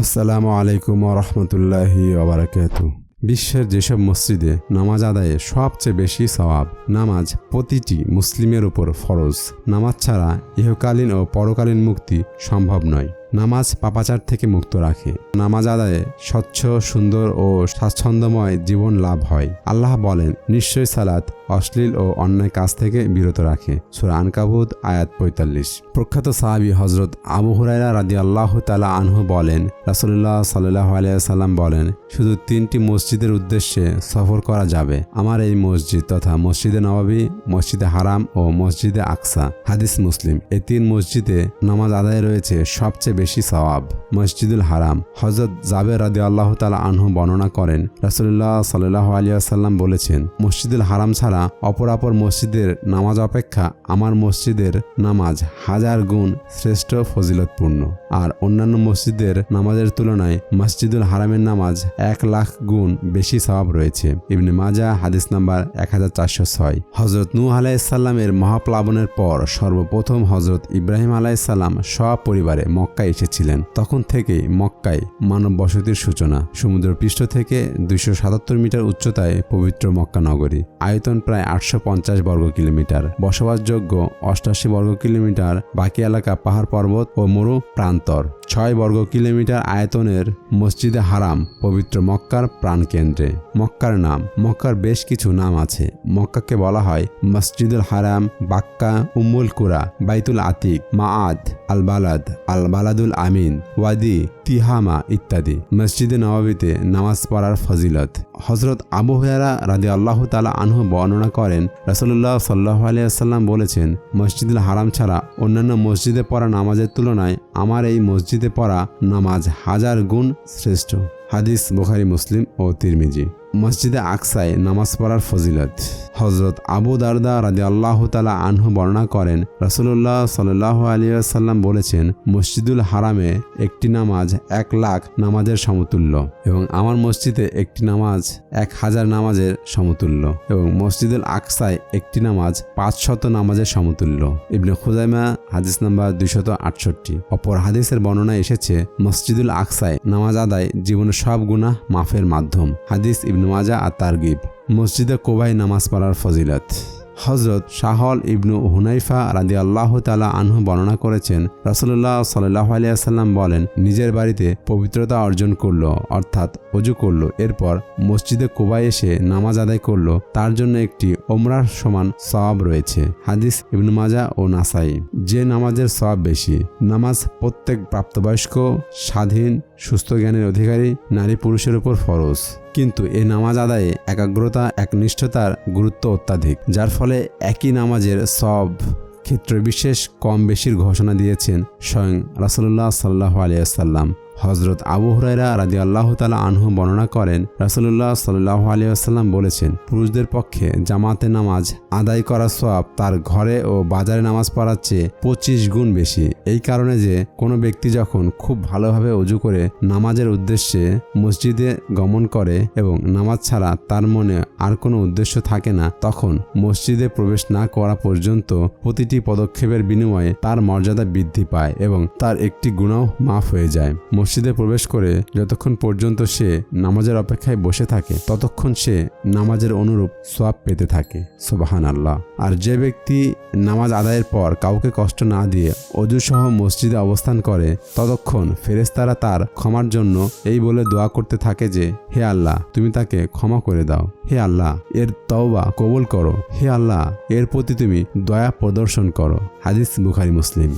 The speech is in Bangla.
আসসালামু আলাইকুম রহমতুল্লাহি ওবরাকাত বিশ্বের যেসব মসজিদে নামাজ আদায়ে সবচেয়ে বেশি সওয়াব নামাজ প্রতিটি মুসলিমের উপর ফরজ। নামাজ ছাড়া ইহকালীন ও পরকালীন মুক্তি সম্ভব নয়। নামাজ পাপাচার থেকে মুক্ত রাখে। নামাজ আদায়ে স্বচ্ছ, সুন্দর ও স্বাচ্ছন্দ্যময় জীবন লাভ হয়। আল্লাহ বলেন, নিশ্চয় সালাত অশ্লীল ও অন্যায় কাজ থেকে বিরত রাখে। সুরা আনকাবুত, আয়াত পঁয়তাল্লিশ। প্রখ্যাত সাহাবি হজরত আবু হুরাইরা রাদি আল্লাহ তালা আনহু বলেন রাসুল্লাহ সাল্লাহ আলিয়াল্লাম বলেন, শুধু তিনটি মসজিদের উদ্দেশ্যে সফর করা যাবে। আমার এই মসজিদ তথা মসজিদে নবাবী, মসজিদে হারাম ও মসজিদে আকসা। হাদিস মুসলিম। এই তিন মসজিদে নামাজ আদায় রয়েছে সবচেয়ে বেশি সওয়াব। মসজিদুল হারাম। হজরত জাবের রাদি আল্লাহ তালা আনহু বর্ণনা করেন রাসুল্লাহ সাল্লাহ আলিয়াল্লাম বলেছেন, মসজিদুল হারাম ছাড়া অপরাপর মসজিদের নামাজ অপেক্ষা আমার মসজিদের নামাজ হাজার গুণ শ্রেষ্ঠ ফজিলতপূর্ণ। আর অন্যান্য মসজিদের নামাজের তুলনায় মসজিদুল হারামের নামাজ এক লাখ গুণ বেশি স্বভাব রয়েছে। ইবনে মাজা হাদিস নাম্বার এক হাজার চারশো ছয়। হজরত নূ আলাইসাল্লামের মহাপ্লাবনের পর সর্বপ্রথম হজরত ইব্রাহিম আলাইসাল্লাম সপরিবারে মক্কায় এসেছিলেন। তখন থেকেই মক্কায় মানব বসতির সূচনা। সমুদ্র পৃষ্ঠ থেকে দুইশো সাতাত্তর মিটার উচ্চতায় পবিত্র মক্কা নগরী। আয়তন প্রায় আটশো পঞ্চাশ বর্গ কিলোমিটার। বসবাসযোগ্য অষ্টাশি বর্গ কিলোমিটার বাকি এলাকা পাহাড় পর্বত ও মরু প্রান্তর। ছয় বর্গ কিলোমিটার আয়তনের মসজিদে হারাম, পবিত্র মক্কার প্রাণকেন্দ্রে। মক্কার নাম, মক্কার বেশ কিছু নাম আছে। মক্কাকে বলা হয় মসজিদুল হারাম, বাক্কা, উম্মুল কুরা, বাইতুল আতিক, মাআদ আল বালাদ আল বালাদুল আমিন, ওয়াদি, তিহামা ইত্যাদি। মসজিদে নবাবিতে নামাজ পড়ার ফজিলত। হজরত আবু হুয়ারা রাদি আল্লাহ তালা আনহু বর্ণনা করেন রাসুল্লাহ সাল্লাহ আলিয়াল্লাম বলেছেন, মসজিদুল হারাম ছাড়া অন্যান্য মসজিদে পড়া নামাজের তুলনায় আমার এই মসজিদে পড়া নামাজ হাজার গুণ শ্রেষ্ঠ। হাদিস বুখারি, মুসলিম ও তিরমিজি। মসজিদে আকসায় নামাজ পড়ার ফজিলত। হজরত আবু দারদা রাজি আল্লাহ তালা আনহু বর্ণনা করেন রসুল্লাহ সাল্লাহ আলিয়াল্লাম বলেছেন, মসজিদুল হারামে একটি নামাজ এক লাখ নামাজের সমতুল্য এবং আমার মসজিদে একটি নামাজ এক হাজার নামাজের সমতুল্য এবং মসজিদুল আকসায় একটি নামাজ পাঁচশত নামাজের সমতুল্য। ইবনে খুজাইমা হাদিস নাম্বার দুইশত আটষট্টি। অপর হাদিসের বর্ণনা এসেছে, মসজিদুল আকসায় নামাজ আদায় জীবনের সব গুণা মাফের মাধ্যম। হাদিস ইবনে মাজা আর তারগিব মসজিদে কোবাই নামাজ পড়ার ফজিলত। হজরত শাহল ইবনু হুনাইফা রাদি আল্লাহ তালা আনহু বর্ণনা করেছেন রসল্লাহ সাল্লাহ আলিয়াল্লাম বলেন, নিজের বাড়িতে পবিত্রতা অর্জন করল, অর্থাৎ অজু করল, এরপর মসজিদে কোবাই এসে নামাজ আদায় করল, তার জন্য একটি ওমরার সমান সওয়াব রয়েছে, হাদিস ইবনু মাজা ও নাসাই। যে নামাজের সওয়াব বেশি, নামাজ প্রত্যেক প্রাপ্তবয়স্ক, স্বাধীন, সুস্থ জ্ঞানের অধিকারী নারী পুরুষের উপর ফরজ। কিন্তু এ নামাজ আদায়ে একাগ্রতা, একনিষ্ঠতার গুরুত্ব অত্যাধিক, যার ফলে একই নামাজের সব ক্ষেত্রে বিশেষ কম বেশির ঘোষণা দিয়েছেন স্বয়ং রাসুল্লাহ সাল্লাহ আলিয়াল্লাম হজরত আবু হুরাইরা রাজি আল্লাহ তালা আনহু বর্ণনা করেন রাসুল্লাহ সাল্লাহ আলিয়াল্লাম বলেছেন, পুরুষদের পক্ষে জামাতে নামাজ আদায় করা সব তার ঘরে ও বাজারে নামাজ পড়ার চেয়ে পঁচিশ গুণ বেশি। এই কারণে যে কোনো ব্যক্তি যখন খুব ভালোভাবে অজু করে নামাজের উদ্দেশ্যে মসজিদে গমন করে এবং নামাজ ছাড়া তার মনে আর কোনো উদ্দেশ্য থাকে না, তখন মসজিদে প্রবেশ না করা পর্যন্ত প্রতিটি পদক্ষেপের বিনিময়ে তার মর্যাদা বৃদ্ধি পায় এবং তার একটি গুণাও মাফ হয়ে যায়। মসজিদে প্রবেশ করে যতক্ষণ পর্যন্ত সে নামাজের অপেক্ষায় বসে থাকে, ততক্ষণ সে নামাজের অনুরূপ সোয়াব পেতে থাকে। সোবাহান আল্লাহ আর যে ব্যক্তি নামাজ আদায়ের পর কাউকে কষ্ট না দিয়ে অজুসহ মসজিদে অবস্থান করে, ততক্ষণ ফেরেস্তারা তার ক্ষমার জন্য এই বলে দোয়া করতে থাকে যে, হে আল্লাহ, তুমি তাকে ক্ষমা করে দাও। হে আল্লাহ, এর তওবা কবুল করো। হে আল্লাহ, এর প্রতি তুমি দয়া প্রদর্শন করো। হাদিস বুখারি, মুসলিম।